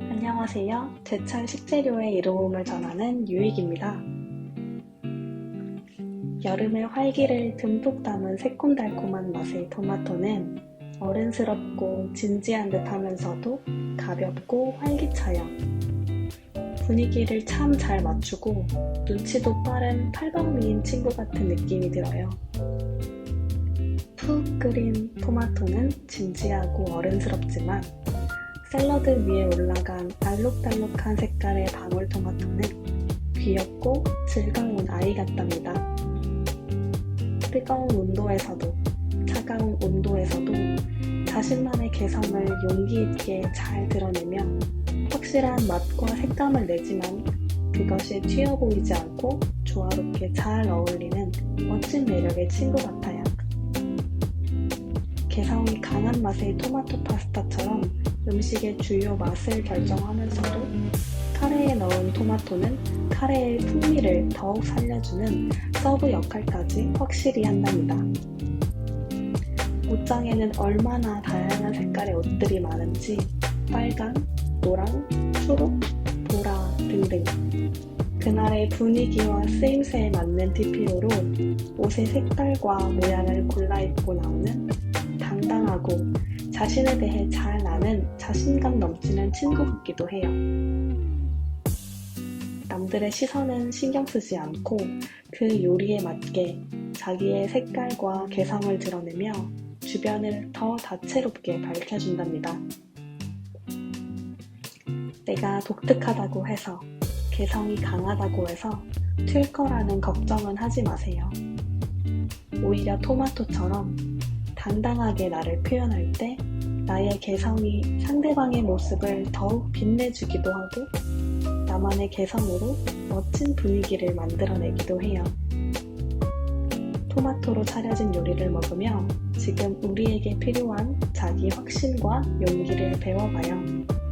안녕하세요. 제철 식재료의 이로움을 전하는 유익입니다. 여름의 활기를 듬뿍 담은 새콤달콤한 맛의 토마토는 어른스럽고 진지한 듯 하면서도 가볍고 활기차요. 분위기를 참 잘 맞추고 눈치도 빠른 팔방미인 친구 같은 느낌이 들어요. 푹 끓인 토마토는 진지하고 어른스럽지만 샐러드 위에 올라간 알록달록한 색깔의 방울토마토는 귀엽고 즐거운 아이 같답니다. 뜨거운 온도에서도 차가운 온도에서도 자신만의 개성을 용기 있게 잘 드러내며 확실한 맛과 색감을 내지만 그것이 튀어 보이지 않고 조화롭게 잘 어울리는 멋진 매력의 친구 같아요. 개성이 강한 맛의 토마토 파스타처럼 음식의 주요 맛을 결정하면서도 카레에 넣은 토마토는 카레의 풍미를 더욱 살려주는 서브 역할까지 확실히 한답니다. 옷장에는 얼마나 다양한 색깔의 옷들이 많은지 빨강, 노랑, 초록, 보라 등등 그날의 분위기와 쓰임새에 맞는 TPO로 옷의 색깔과 모양을 골라 입고 나오는 당당하고 자신에 대해 잘 아는 자신감 넘치는 친구 같기도 해요. 남들의 시선은 신경 쓰지 않고 그 요리에 맞게 자기의 색깔과 개성을 드러내며 주변을 더 다채롭게 밝혀준답니다. 내가 독특하다고 해서 개성이 강하다고 해서 튈 거라는 걱정은 하지 마세요. 오히려 토마토처럼 당당하게 나를 표현할 때 나의 개성이 상대방의 모습을 더욱 빛내주기도 하고 나만의 개성으로 멋진 분위기를 만들어내기도 해요. 토마토로 차려진 요리를 먹으며 지금 우리에게 필요한 자기 확신과 용기를 배워봐요.